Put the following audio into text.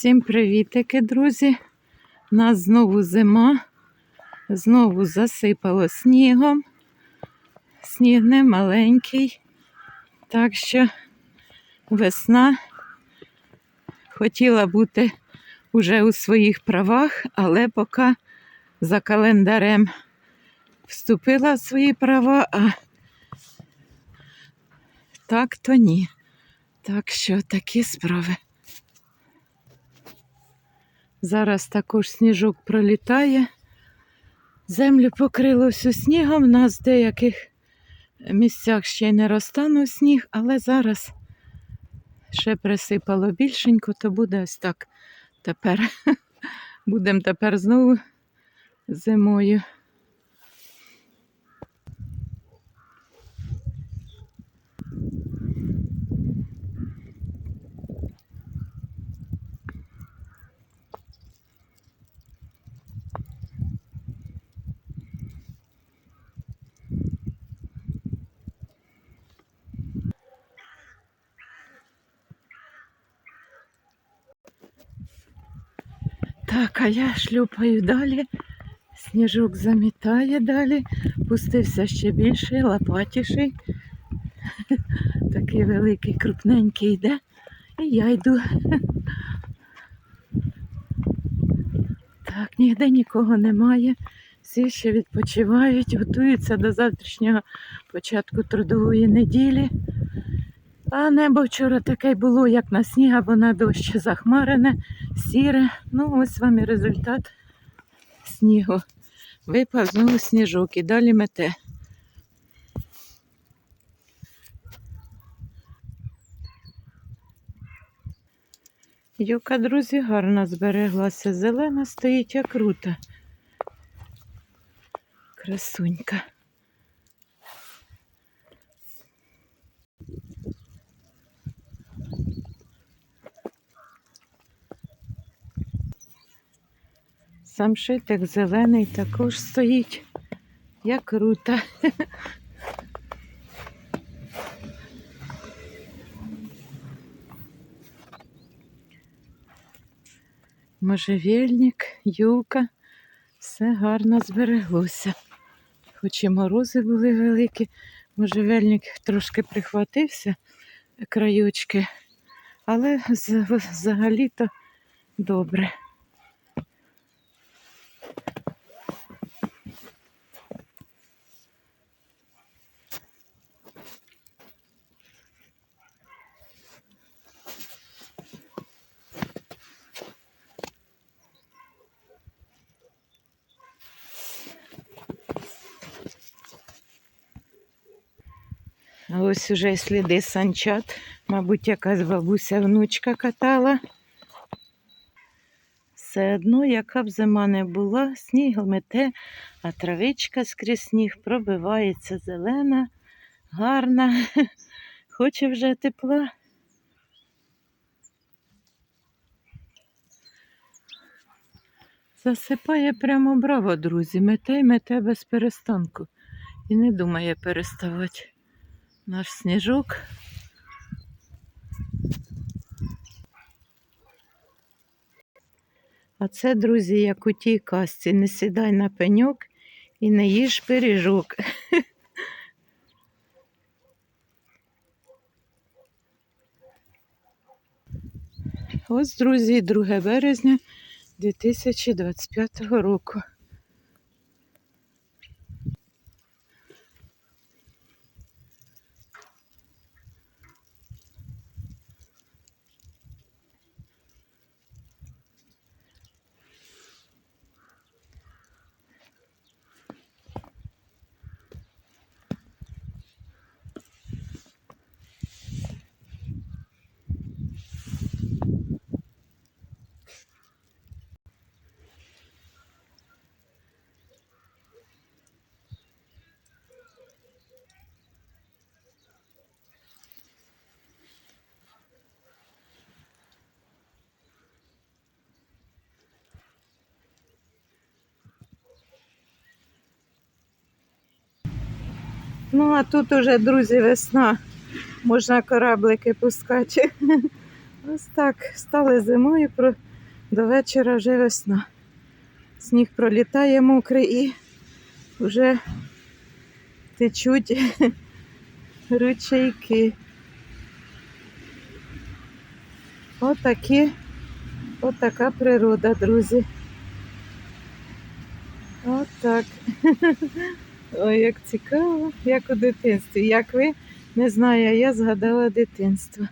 Всім привітики, друзі! У нас знову зима, знову засипало снігом. Сніг не маленький, так що весна хотіла бути уже у своїх правах, але поки за календарем вступила в свої права, а так то ні. Так що такі справи. Зараз також сніжок пролітає. Землю покрило всю снігом. У нас в деяких місцях ще й не розтанув сніг, але зараз ще присипало більшенько, то буде ось так тепер. Будемо тепер знову зимою. Так, а я шлюпаю далі. Сніжок замітає далі. Пустився ще більший, лопатіший. Такий великий, крупненький йде. І я йду. Так, ніде нікого немає. Всі ще відпочивають, готуються до завтрашнього початку трудової неділі. А небо вчора таке було, як на сніг або на дощ, захмарене, сіре. Ну, ось вам і результат снігу. Випав знову сніжок і далі мете. Юка, друзі, гарно збереглася. Зелена стоїть як рута. Красунька. Сам шитик зелений також стоїть, як рута. Можжевельник, юка, все гарно збереглося. Хоч і морози були великі, можжевельник трошки прихватився краючки, але взагалі-то добре. Ось уже сліди санчат. Мабуть, якась бабуся внучка катала. Все одно, яка б зима не була, сніг мете, а травичка скрізь сніг пробивається зелена, гарна, хоче вже тепла. Засипає прямо браво, друзі. Мете й мете без перестанку. І не думає переставати наш сніжок. А це, друзі, як у тій казці, не сідай на пеньок і не їж пиріжок. Ось, друзі, 2 березня 2025 року. Ну, а тут уже, друзі, весна. Можна кораблики пускати. Ось так. Стали зимою, До вечора вже весна. Сніг пролітає мокрий і вже течуть ручейки. Отакі, отака природа, друзі. Отак. Ой, як цікаво, як у дитинстві. Як ви, не знаю, я згадала дитинство.